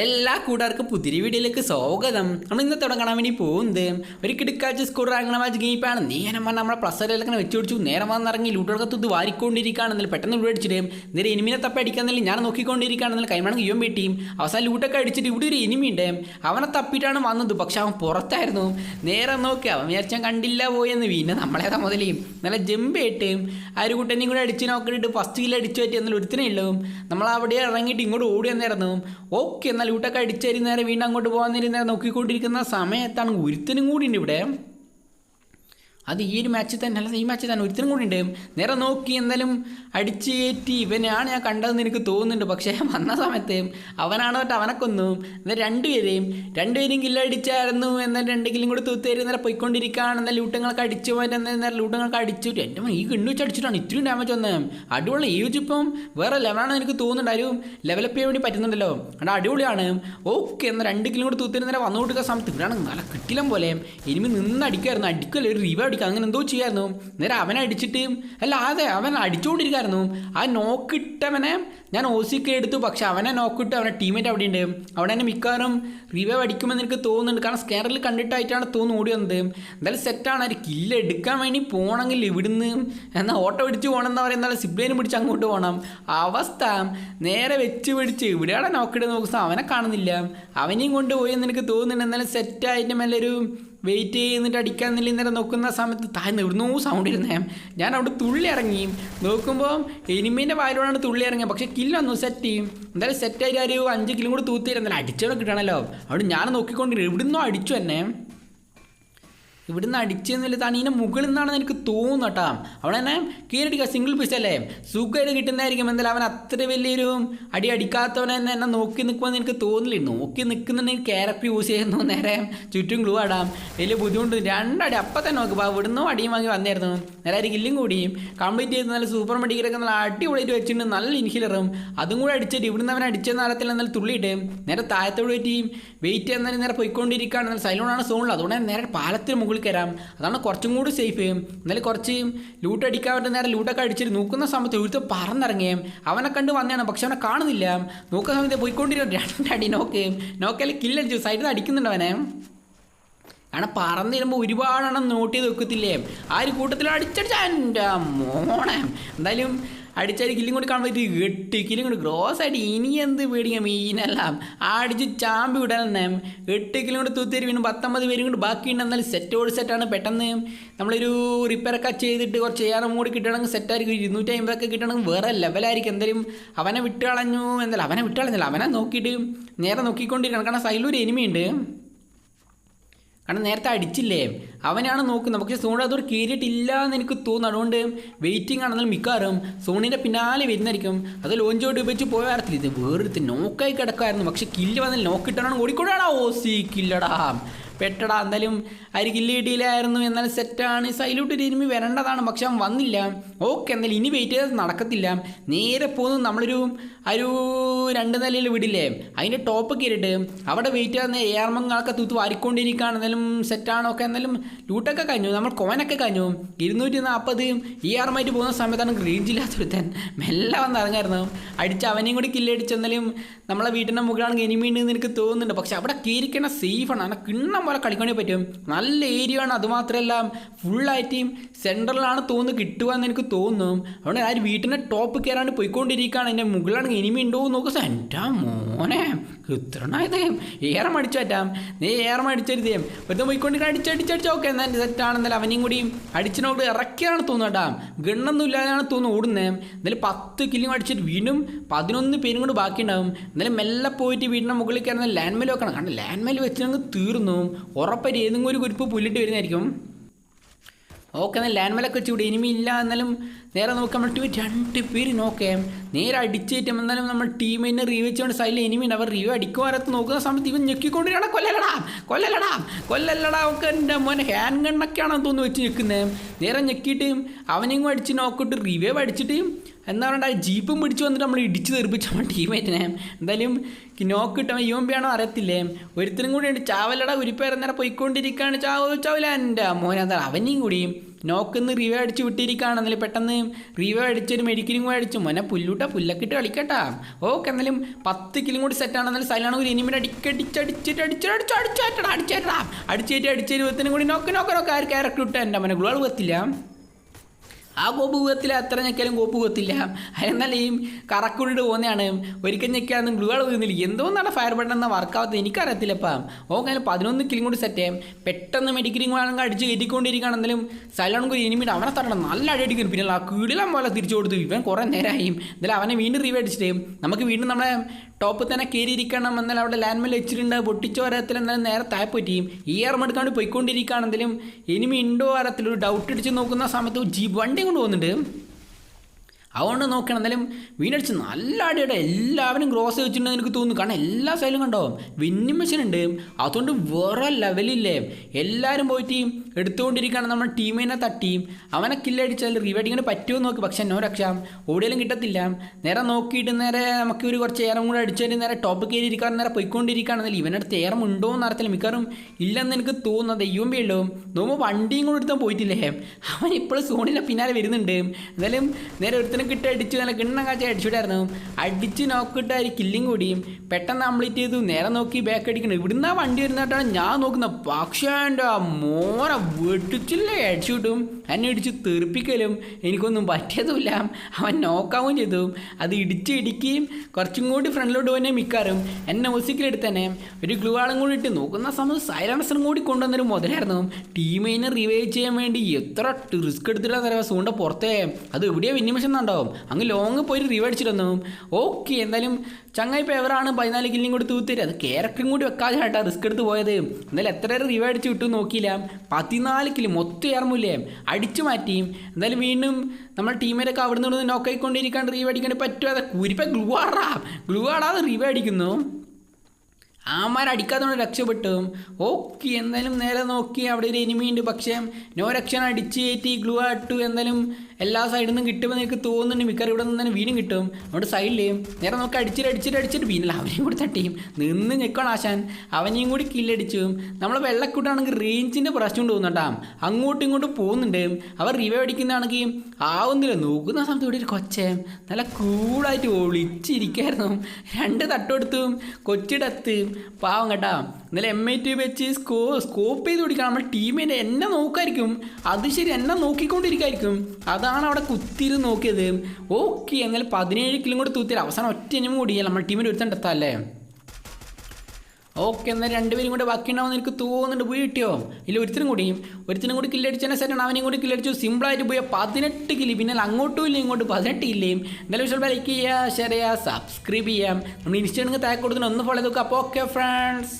എല്ലാ കൂട്ടുകാർക്കും പുതിരി വീഡിയോയിലേക്ക് സ്വാഗതം. നമ്മൾ ഇന്ന് തുടങ്ങാൻ വേണ്ടി പോകുന്നത്? ഒരു കിടക്കാഴ്ച സ്കൂൾ ഇറങ്ങണ മാച്ച് ഗെയിപ്പാണ് നേരം പറഞ്ഞാൽ നമ്മളെ പ്ലസ് പ്ലസ്സറിലൊക്കെ വെച്ച് പിടിച്ചു. നേരം വന്നിറങ്ങി ലൂട്ടുകൾക്ക് തുത് വാരിക്കൊണ്ടിരിക്കുകയാണെന്നില്ല പെട്ടെന്ന് ഇവിടെ അടിച്ചിട്ട് നേരെ എനിമിനെ തപ്പ അടിക്കാന്നില്ല ഞാൻ നോക്കിക്കൊണ്ടിരിക്കുകയാണെന്നില്ല കൈമാണെങ്കിൽ യുവം വെട്ടിയും അവസാനം ലൂട്ടൊക്കെ അടിച്ചിട്ട് ഇവിടെ ഒരു എനിമി ഉണ്ട്. അവനെ തപ്പിയിട്ടാണ് വന്നത്. പക്ഷെ അവൻ പുറത്തായിരുന്നു. നേരെ നോക്കി. അവൻ വിചാരിച്ചാൽ കണ്ടില്ല പോയെന്ന്. പിന്നെ നമ്മളെ മുതലേയും നല്ല ജമ്പായിട്ട് ആ ഒരു കുട്ടനെയും കൂടെ അടിച്ച് നോക്കിയിട്ട് ഫസ്റ്റ് കില്ല് അടിച്ചു പറ്റി എന്നാൽ ഒരുത്തിനേ ഉള്ളൂ. നമ്മൾ അവിടെ ഇറങ്ങിയിട്ട് ഇങ്ങോട്ട് ഓടി വന്നായിരുന്നു ഓക്കെ എന്നാൽ ലൂട്ടൊക്കെ അടിച്ചേരി നേരെ വീണ്ടും അങ്ങോട്ട് പോകാൻ നേരം നോക്കിക്കൊണ്ടിരിക്കുന്ന സമയത്താണ് ഒരുത്തിനും കൂടി ഉണ്ട് ഇവിടെ. അത് ഈ ഒരു മാച്ചിൽ തന്നെ അല്ല ഈ മാച്ചിൽ തന്നെ ഒരുത്തരും കൂടി ഉണ്ട്. നേരെ നോക്കി എന്തായാലും അടിച്ച് കയറ്റി ഇവനാണ് ഞാൻ കണ്ടതെന്ന് എനിക്ക് തോന്നുന്നുണ്ട്. പക്ഷേ വന്ന സമയത്ത് അവനാണ് തൊട്ട് അവനെ കൊന്നു. എന്നാൽ രണ്ടുപേരെയും രണ്ടുപേരും കില്ലടിച്ചായിരുന്നു എന്നാൽ രണ്ടെങ്കിലും കൂടി തൂത്തേരും നേരെ പോയിക്കൊണ്ടിരിക്കുകയാണ്. എന്നാൽ ലൂട്ടങ്ങളൊക്കെ അടിച്ചു പോയിട്ട് എന്നാൽ നേരെ ലൂട്ടങ്ങളൊക്കെ അടിച്ചു. എന്റെ ഈ കണ്ണു വെച്ച് അടിച്ചിട്ടാണ് ഇത്രയും ഡാമേജ് വന്നത് അടിപൊളി ഈ ഇപ്പം വേറെ ലെവലാണ് എനിക്ക് തോന്നുന്നുണ്ട്. ആരും ലെവലപ്പ് ചെയ്യാൻ വേണ്ടി പറ്റുന്നുണ്ടല്ലോ. അവിടെ അടിപൊളിയാണ്. ഓക്കെ എന്നാൽ രണ്ട് കിലും കൂടി തൂത്തേരും നേരെ വന്നു കൊടുക്കുന്ന സമയത്ത് ഇവരാണ് നല്ല കിട്ടില്ല പോലെ ഇനിമി നിന്ന് അടിക്കുമായിരുന്നു. അടിക്കല്ലേ ഒരു റിവ അടിക്കുക അങ്ങനെ എന്തോ ചെയ്യായിരുന്നു. നേരെ അവനെ അടിച്ചിട്ട് അല്ല അതെ അവൻ അടിച്ചുകൊണ്ടിരിക്കായിരുന്നു ആ നോക്കിട്ടവനെ ഞാൻ ഓസിക്ക് എടുത്തു. പക്ഷെ അവനെ നോക്കിട്ട് അവനെ ടീമേറ്റ് അവിടെ ഉണ്ട് അവിടെ തന്നെ മിക്കവാറും റിവൈവ് അടിക്കുമെന്ന് എനിക്ക് തോന്നുന്നുണ്ട്. കാരണം സ്കാനറിൽ കണ്ടിട്ടായിട്ടാണ് തോന്നുന്നു ഓടി വന്നത് എന്തായാലും സെറ്റാണ് ഒരു കില്ല് എടുക്കാൻ വേണ്ടി പോകണമെങ്കിൽ ഇവിടുന്ന് എന്നാൽ ഓട്ടോ പിടിച്ച് പോകണം എന്ന് പറയുന്ന സിബ്ലേനും പിടിച്ച് അങ്ങോട്ട് പോകണം. അവസ്ഥ നേരെ വെച്ച് പിടിച്ച് ഇവിടെയാണ് നോക്കിയിട്ട് നോക്കുന്ന അവനെ കാണുന്നില്ല. അവനെയും കൊണ്ടുപോയി എന്ന് എനിക്ക് തോന്നുന്നുണ്ട്. എന്നാലും സെറ്റായിട്ട് നല്ലൊരു വെയിറ്റ് ചെയ്യുന്നിട്ട് അടിക്കാൻ നില നേരം നോക്കുന്ന സമയത്ത് താഴ്ന്ന് ഇവിടുന്ന് സൗണ്ട് ഇരുന്നേ ഞാൻ അവിടെ തുള്ളി ഇറങ്ങി. നോക്കുമ്പോൾ എനിമീന്റെ വായിലോടാണ് തുള്ളി ഇറങ്ങിയത്. പക്ഷേ കില്ലൊന്നു സെറ്റ് ചെയ്യും. എന്തായാലും സെറ്റ് സെറ്റായിട്ട് ഒരു അഞ്ച് കിലും കൂടി തൂത്തിരുന്നല്ലോ അടിച്ചവിടെ കിട്ടണമല്ലോ അവിടെ ഞാൻ നോക്കിക്കൊണ്ടിരുന്നു. എവിടുന്നോ അടിച്ചു തന്നെ ഇവിടുന്ന് അടിച്ചെന്നില്ല തണീന്റെ മുകളിൽ നിന്നാണെന്ന് എനിക്ക് തോന്നുന്നു കേട്ടോ. അവിടെ തന്നെ കീഴടിക്കുക സിംഗിൾ പീസ് അല്ലേ? സുഖമായിട്ട് കിട്ടുന്നതായിരിക്കും. എന്തായാലും അവൻ അത്ര വലിയൊരു അടി അടിക്കാത്തവനെ തന്നെ എന്നെ നോക്കി നിൽക്കുമെന്ന് എനിക്ക് തോന്നില്ല നോക്കി നിൽക്കുന്നുണ്ടെങ്കിൽ കേരപ്പി യൂസ് ചെയ്യുന്നു. നേരെ ചുറ്റും ഗ്ലൂ ആടാം. വലിയ ബുദ്ധിമുട്ട്. രണ്ടടി. അപ്പം തന്നെ നോക്കുക ഇവിടുന്ന് അടിയും വാങ്ങി വന്നായിരുന്നു. നേരെ ഒരു കില്ലും കൂടി കംപ്ലീറ്റ് ചെയ്ത് നല്ല സൂപ്പർ മെഡിക്കലൊക്കെ നല്ല അടിപൊളിയായിട്ട് വെച്ചിട്ടുണ്ട്. നല്ല ഇൻഹിലറും അതും കൂടെ അടിച്ചിട്ട് ഇവിടുന്ന് അവൻ അടിച്ച നാളത്തിൽ എന്നാൽ തുള്ളിയിട്ട് നേരെ താഴത്തോട് പറ്റി വെയിറ്റ് ചെയ്യുന്നതിന് നേരെ പോയിക്കൊണ്ടിരിക്കുകയാണ്. എന്നാൽ സൈലോണാണ് സോണിൽ. അതുകൊണ്ട് നേരെ പാലത്തിന് മുകളിൽ കയറാം അതാണ് കുറച്ചും കൂടി സേഫ് എന്നാലും കുറച്ച് ലൂട്ട് അടിക്കാൻ വേണ്ടി നേരെ ലൂട്ടൊക്കെ അടിച്ചിട്ട് നോക്കുന്ന സമയത്ത് ഒരുത്ത് പറന്നിറങ്ങുകയും അവനെ കണ്ട് വന്നതാണ് പക്ഷെ അവനെ കാണുന്നില്ല. നോക്കുന്ന സമയത്ത് പോയിക്കൊണ്ടിരിക്കും രണ്ടടി നോക്ക് നോക്കിയാൽ കില്ലടിച്ചു സൈഡിൽ അടിക്കുന്നുണ്ട് അവനെ. കാരണം പറന്ന് വരുമ്പോൾ ഒരുപാടെണ്ണം നോട്ട് ചെയ്ത് വെക്കത്തില്ലേ? ആ ഒരു കൂട്ടത്തിൽ അടിച്ചടിച്ച. എന്റെ മോണേ എന്തായാലും അടിച്ചടി കില്ലും കൂടി കാണുമ്പോൾ എട്ട് കില്ലും കൂടി ഗ്രോസ് ആയിട്ട് ഇനി എന്ത് പേടിക്കാം മീനെല്ലാം. അടിച്ച് ചാമ്പി വിടാൻ തന്നെ എട്ട് കിലും കൂടി തൂത്തേരി വീണ്ടും പത്തൊമ്പത് പേരും കൂടി ബാക്കിയുണ്ട്. എന്നാലും സെറ്റോട് സെറ്റാണ് പെട്ടെന്ന്. നമ്മളൊരു റിപ്പയറൊക്കെ ചെയ്തിട്ട് കുറച്ച് ഏറെ മൂടി കിട്ടണമെങ്കിൽ സെറ്റായിരിക്കും ഇരുന്നൂറ്റി അമ്പതൊക്കെ കിട്ടണമെങ്കിൽ വേറെ ലെവലായിരിക്കും എന്തായാലും അവനെ വിട്ട് കളഞ്ഞു. എന്നല്ല അവനെ വിട്ട് കളഞ്ഞില്ല അവനെ നോക്കിയിട്ട് നേരെ നോക്കിക്കൊണ്ടിരിക്കണം. കാരണം സൈഡിലൊരു എനിമിയുണ്ട് കാരണം നേരത്തെ അടിച്ചില്ലേ? അവനാണ് നോക്കുന്നത്. പക്ഷേ സോണ അതൊരു കീറിയിട്ടില്ല എന്ന് എനിക്ക് തോന്നുന്നു. അതുകൊണ്ട് വെയിറ്റിംഗ് ആണെന്നാൽ മിക്കാറും സോണിന്റെ പിന്നാലെ വരുന്നതായിരിക്കും. അത് ലോഞ്ചോട്ട് ഉപയോഗിച്ച് പോയ കാര്യത്തിൽ ഇത് വേറൊരുത്ത് നോക്കായി കിടക്കായിരുന്നു പക്ഷെ കില്ല് വന്നാൽ നോക്കിയിട്ടാണ് ഓടിക്കൊണ്ടാടാ ഓ സി കില്ലടാ പെട്ടടാ എന്തായാലും അരി കില്ല് കിട്ടിയില്ലായിരുന്നു എന്നാൽ സെറ്റാണ് സൈലൂട്ട് ഇരുമി വരേണ്ടതാണ് പക്ഷെ അവൻ വന്നില്ല. ഓക്കെ എന്നാലും ഇനി വെയിറ്റ് ചെയ്ത് നടക്കത്തില്ല. നേരെ പോകുന്നു നമ്മളൊരു ഒരു രണ്ട് നിലയിൽ വിടില്ലേ? അതിന്റെ ടോപ്പ് കയറിയിട്ട് അവിടെ വെയിറ്റ് ചെയ്യുന്ന ഏർമങ്ങളൊക്കെ തൂത്ത് വാരിക്കൊണ്ടിരിക്കുകയാണ്. എന്നാലും സെറ്റാണോ ഒക്കെ എന്നാലും ലൂട്ടൊക്കെ കഴിഞ്ഞു. നമ്മൾ കോനൊക്കെ കഴിഞ്ഞു. ഇരുന്നൂറ്റി നാൽപ്പത് ഈ ആർമായിട്ട് പോകുന്ന സമയത്താണ് ഗ്രീൻ ജില്ലാത്തൊരുത്തൻ മെല്ലെ വന്ന് ഇറങ്ങായിരുന്നു. അടിച്ച് അവനെയും കൂടി കില്ലടിച്ചെന്നാലും നമ്മളെ വീട്ടിന്റെ മുകളിലാണ് എനിമി ഉണ്ടെന്ന് എനിക്ക് തോന്നുന്നുണ്ട്. പക്ഷെ അവിടെ കീരിക്കണ സേഫാണ് അങ്ങനെ കിണ്ണം പോലെ കളിക്കണേ പറ്റും. നല്ല ഏരിയ ആണ്. അതുമാത്രമല്ല ഫുള്ളായിട്ട് സെൻട്രലാണ് തോന്നുന്നു കിട്ടുക എന്ന് എനിക്ക് തോന്നുന്നു. അതുകൊണ്ട് ആ വീട്ടിന്റെ ടോപ്പ് കയറാണ്ട് പോയിക്കൊണ്ടിരിക്കുകയാണ്. എന്റെ മുകളിലാണ് ഇനിമി ഉണ്ടോ എന്ന് നോക്കുക എന്റെ മോനെ ഇത്രണായത് ഏറെ മടിച്ചു പറ്റാം നീ ഏറെ അടിച്ചരുതേ വെറുതെ പോയിക്കൊണ്ടിരിക്കുക അടിച്ചടിച്ചടിച്ച് ഓക്കെ എന്നാൽ സെറ്റാണെന്നല്ല അവനെയും കൂടി അടിച്ചിനോട് ഇറക്കിയാണ് തോന്നുന്നു കേട്ടാ ഗണ്ണൊന്നും ഇല്ലാതെയാണ് തോന്നുന്നു ഓടുന്നത് എന്നാലും പത്ത് കില്ലും അടിച്ചിട്ട് വീണ്ടും പതിനൊന്ന് പേരും കൂടി ബാക്കിയുണ്ടാവും. എന്നാലും മെല്ലെ പോയിട്ട് വീടിന്റെ മുകളിൽ കയറുന്ന ലാൻഡ് മെയിൽ വെക്കണം കാരണം ലാൻഡ് മെയിൽ വെച്ചിട്ടുണ്ടെങ്കിൽ തീർന്നു. ഉറപ്പായിട്ട് ഏതെങ്കിലും ഒരു കുരിപ്പ് പുല്ലിട്ട് വരുന്നതായിരിക്കും. ഓക്കെ എന്നാൽ ലാൻഡ് മലൊക്കെ വെച്ചുകൂടി ഇനിമി ഇല്ല എന്നാലും നേരെ നമുക്ക് നമ്മൾ ടീം രണ്ട് പേര് നോക്കാം. നേരെ അടിച്ചേറ്റും. എന്നാലും നമ്മൾ ടീമിനെ റീവ് വെച്ചുകൊണ്ട് സൈഡിൽ എനിമിയുണ്ട് അവർ റീവ് അടിക്കുവാരത്ത് നോക്കുന്ന സമയത്ത് ഇവൻ ഞെക്കിക്കൊണ്ടിരിക്കണം കൊല്ലലടാ കൊല്ലലടാ കൊല്ലല്ലടാ. ഒക്കെ എന്റെ മോനെ ഹാൻഡ് ഗണ്ണൊക്കെയാണെന്ന് തോന്നുന്നു വെച്ച് നിൽക്കുന്നത് നേരെ ഞെക്കിയിട്ട് അവനെയും അടിച്ച് നോക്കിയിട്ട് റിവൈവ് അടിച്ചിട്ട് എന്താ പറയുക ജീപ്പും പിടിച്ച് വന്നിട്ട് നമ്മൾ ഇടിച്ച് തെറിപ്പിച്ച നമ്മൾ ടീമേറ്റിനെ എന്തായാലും നോക്ക് കിട്ടാൻ യുവമ്പിയാണോ അറിയത്തില്ലേ? ഒരുത്തരും കൂടി ഉണ്ട്. ചാവലട ഉരിപ്പേരെ നേരെ പോയിക്കൊണ്ടിരിക്കുകയാണ്. ചാവോ ചാവില. എന്റെ മോനെ അവനെയും കൂടി. നോക്കിന്ന് റിവ്യൂ അടിച്ച് വിട്ടിരിക്കുകയാണ് എന്നാലും പെട്ടെന്ന് റിവ്യൂ അടിച്ചൊരു മെഡിക്കലും കൂടെ അടിച്ചു മോനെ പുല്ലൂട്ട പുല്ലക്കിട്ട് കളിക്കട്ടാ ഓക്കെ എന്നാലും പത്ത് കിലും കൂടി സെറ്റാണ് എന്നാലും സൈലാണ് ഒരു ഇനിമിയുടെ അടിക്കടിച്ചടിച്ചിട്ട് അടിച്ചു അടിച്ചേറ്റടാ അടിച്ചേറ്റടാ അടിച്ചേറ്റ് അടിച്ചേരുവത്തിനും കൂടി നോക്ക് നോക്ക് നോക്ക് ആര് ക്യാരക്ടർ ഇട്ട എന്റെ മോനെ ഗുളാൾ പത്തില്ല ആ കോപ്പ് പോകത്തില്ല എത്ര ഞെക്കിയാലും കോപ്പ് പോകത്തില്ല എന്നാലും ഈ കറക്കുള്ളിട്ട് പോകുന്നതാണ്. ഒരിക്കൽ ഞെക്കിയാലും ഗ്ലൂകൾ വീഴുന്നില്ല. എന്തോന്നാണ് ഫയർ ബട്ടൺ എന്നാൽ വർക്കാവത്ത് എനിക്കറിയത്തില്ലപ്പാ ഓക്കെ അങ്ങനെ പതിനൊന്ന് കിലും കൂടി സെറ്റ് പെട്ടെന്ന് മെഡിക്കലും ആണെങ്കിൽ അടിച്ച് കയറ്റിക്കൊണ്ടിരിക്കുകയാണെങ്കിലും സൈലണെങ്കിൽ ഒരു ഇനിമിട്ട് അവനെ തരണം നല്ല അടി അടിക്കുന്നു. പിന്നെ ആ കീടിലാൻ പോലെ തിരിച്ചു കൊടുത്തു. ഇവൻ കുറേ നേരമായി എന്നാലും അവനെ വീണ്ടും റീവ് അടിച്ചിട്ട് നമുക്ക് വീണ്ടും നമ്മളെ ടോപ്പിൽ തന്നെ കയറിയിരിക്കണം എന്നാൽ അവിടെ ലാൻഡ് മേൽ വെച്ചിട്ടുണ്ട് പൊട്ടിച്ചോരത്തിൽ എന്നാലും നേരെ താഴെ പറ്റിയും ഈ ഏർമെടുക്കാണ്ട് പോയിക്കൊണ്ടിരിക്കുകയാണെങ്കിലും ഇനിമി ഇൻഡോ ആരത്തിൽ ഒരു ഡൗട്ട് അടിച്ച് നോക്കുന്ന സമയത്ത് ജീപ്പ് വണ്ടി കൊണ്ട് പോകുന്നുണ്ട്. അതുകൊണ്ട് നോക്കണം. എന്തായാലും വീണടിച്ച് നല്ല അടിയുടെ. എല്ലാവരും ക്രോസ് വെച്ചിട്ടുണ്ടെന്ന് എനിക്ക് തോന്നുന്നു. കാരണം എല്ലാ സൈലും കണ്ടോ? വിന്നിങ് മെഷീൻ ഉണ്ട്. അതുകൊണ്ട് വേറെ ലെവലില്ലേ എല്ലാവരും പോയിട്ട് എടുത്തുകൊണ്ടിരിക്കുകയാണ്. നമ്മുടെ ടീമിനെ തട്ടി. അവനെ കില്ലടിച്ചാൽ റിവൈഡിങ്ങിന് പറ്റുമോ നോക്കി. പക്ഷേ എന്നോ രക്ഷ. ഓടിയാലും കിട്ടത്തില്ല. നേരെ നോക്കിയിട്ട് നേരെ നമുക്ക് ഒരു കുറച്ച് ഏറം കൂടെ അടിച്ചാൽ നേരെ ടോപ്പ് കയറി ഇരിക്കാൻ നേരെ പോയിക്കൊണ്ടിരിക്കുകയാണെങ്കിൽ ഇവനടുത്ത് ഏറം ഉണ്ടോ എന്ന് അറിയത്തില്ല. മിക്കവാറും ഇല്ലെന്ന് എനിക്ക് തോന്നുന്നത് ദൈവം പേയുള്ളൂ നോക്കുമ്പോൾ വണ്ടിയും കൂടെ എടുത്താൽ പോയിട്ടില്ലേ? അവൻ ഇപ്പോഴും സോണിന്റെ പിന്നാലെ വരുന്നുണ്ട്. എന്തായാലും നേരെ ഒരുത്തനും കിട്ടി അടിച്ചു നല്ല കിണ്ണ കാച്ച അടിച്ചിട്ടായിരുന്നു അടിച്ച് നോക്കിയിട്ട് ഒരു കില്ലിങ് കൂടിയും പെട്ടെന്ന് കംപ്ലീറ്റ് ചെയ്തു. നേരെ നോക്കി ബാക്ക് അടിക്കണം. ഇവിടുന്ന് ആ വണ്ടി വരുന്നതായിട്ടാണ് ഞാൻ നോക്കുന്നത്. പക്ഷേ ആ മോനെ വെട്ടിച്ചില്ലേ? അടിച്ചുവിട്ടും എന്നെ ഇടിച്ച് തെറിപ്പിക്കലും. എനിക്കൊന്നും പറ്റിയതുമില്ല. അവൻ നോക്കാവും ചെയ്തു. അത് ഇടിച്ച് ഇടിക്കുകയും കുറച്ചും കൂടി ഫ്രണ്ടിലോട്ട് പോന്നെ മിക്കാറും. എന്നെ ഒസിക്കലെടുത്ത് തന്നെ ഒരു ഗ്ലൂ ആളും കൂടി ഇട്ട് നോക്കുന്ന സമയത്ത് സൈലൻസറും കൂടി കൊണ്ടുവന്നൊരു മുതലായിരുന്നു. ടീമിനെ റിവൈവ് ചെയ്യാൻ വേണ്ടി എത്ര റിസ്ക് എടുത്തിട്ടാണ് സൂണ്ട പുറത്തേ. അത് എവിടെയാ വിന്നിമേഷൻ ഉണ്ടാവും. അങ്ങ് ലോങ് പോയി റിവൈവ് അടിച്ചിട്ടൊന്നു ഓക്കെ എന്തായാലും ചങ്ങായി പേവറാണ് പതിനാല് കില്ലും കൂടി തൂത്തരും അത് ക്യാരക്ടറും കൂടി വെക്കാതെ റിസ്ക് എടുത്ത് പോയത്. എന്തായാലും എത്ര റിവൈവ് അടിച്ച് വിട്ടു നോക്കിയില്ല. പതിനാല് കില്ല് മൊത്തം ഏർമില്ലേ? അടിച്ചു മാറ്റി. എന്തായാലും വീണ്ടും നമ്മൾ ടീമിലൊക്കെ അവിടെ നിന്ന് നോക്കായിക്കൊണ്ടിരിക്കാണ്ട് റീവ് അടിക്കാണ്ട് പറ്റുമോ? കുരിപ്പ ഗ്ലൂ ആടാ. ഗ്ലൂ ആടാതെ റീവ് അടിക്കുന്നു. അടിക്കാത്തതുകൊണ്ട് രക്ഷപ്പെട്ടു. ഓക്കെ എന്തായാലും നേരെ നോക്കി. അവിടെ ഒരു എനിമി ഉണ്ട്. പക്ഷേ നോ രക്ഷ അടിച്ച് കയറ്റി ഗ്ലൂ ആട്ടു. എന്തായാലും എല്ലാ സൈഡിൽ നിന്നും കിട്ടുമ്പോൾ നിനക്ക് തോന്നുന്നുണ്ട്. മിക്കവാറും ഇവിടെ നിന്ന് തന്നെ വീണ്ടും കിട്ടും. നമ്മുടെ സൈഡിൽ നേരെ നോക്കി അടിച്ചിട്ട് അടിച്ചിട്ട് അടിച്ചിട്ട് വീണില്ല അവനെയും കൂടി തട്ടിയും നിന്ന് ഞെക്കണം ആശാൻ. അവനെയും കൂടി കില്ലടിച്ചു നമ്മൾ വെള്ളക്കൂട്ടാണെങ്കിൽ റേഞ്ചിന്റെ പ്രശ്നം തോന്നുന്നുണ്ടാ അങ്ങോട്ടും ഇങ്ങോട്ടും പോകുന്നുണ്ട്. അവർ റിവ അടിക്കുന്നതാണെങ്കിൽ ആവുന്നില്ല നോക്കുന്ന സമയത്ത് ഇവിടെ ഒരു കൊച്ചേ നല്ല കൂളായിട്ട് ഒളിച്ചിരിക്കായിരുന്നു രണ്ട് തട്ടെടുത്തും കൊച്ചിടത്ത് പാവം കേട്ടാ. ഇന്നലെ എം ഐ ടി വെച്ച് സ്കോ സ്കോപ്പ് ചെയ്ത് പിടിക്കണം. നമ്മുടെ ടീമിന്റെ എന്നെ നോക്കായിരിക്കും. അത് ശരി എന്നെ നോക്കിക്കൊണ്ടിരിക്കായിരിക്കും. അതാണ് അവിടെ കുത്തിയിരുന്ന് നോക്കിയത്. ഓക്കെ എന്നാൽ പതിനേഴ് കിലും കൂടെ തൂത്തിൽ അവസാനം ഒറ്റ ഇനിയും കൂടി. നമ്മുടെ ടീമിന്റെ ഒരുത്തൻ എത്താല്ലേ ഓക്കെ എന്നാൽ രണ്ടുപേരും കൂടെ ബാക്കി ഉണ്ടാവുമെന്ന് എനിക്ക് തോന്നുന്നുണ്ട്. പോയി കിട്ടിയോ? ഇല്ല ഒരുത്തിനും കൂടി. ഒരുത്തിനും കൂടി കില്ലടിച്ചതിനെ സെറ്റാണ് അവനെയും കൂടി കില്ലടിച്ചു സിമ്പിളായിട്ട് പോയ. പതിനെട്ട് കിലി പിന്നെ അങ്ങോട്ടും ഇല്ല ഇങ്ങോട്ട്. പതിനെട്ട് ഇല്ലേയും എന്തായാലും വിഷയം ലൈക്ക് ചെയ്യുക ഷെയർ ചെയ്യുക സബ്സ്ക്രൈബ് ചെയ്യാം നമ്മൾ ഇൻസ്റ്റാണെങ്കിൽ താഴെ കൊടുക്കുന്ന ഒന്ന് ഫോളോ ചെയ്ത് നോക്കുക. അപ്പോൾ ഓക്കെ ഫ്രണ്ട്സ്